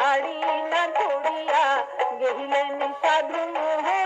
ঘরে এই যে গাড়ি না ধরিয়া গেহিলেন সাধু মোহরঙ্কুর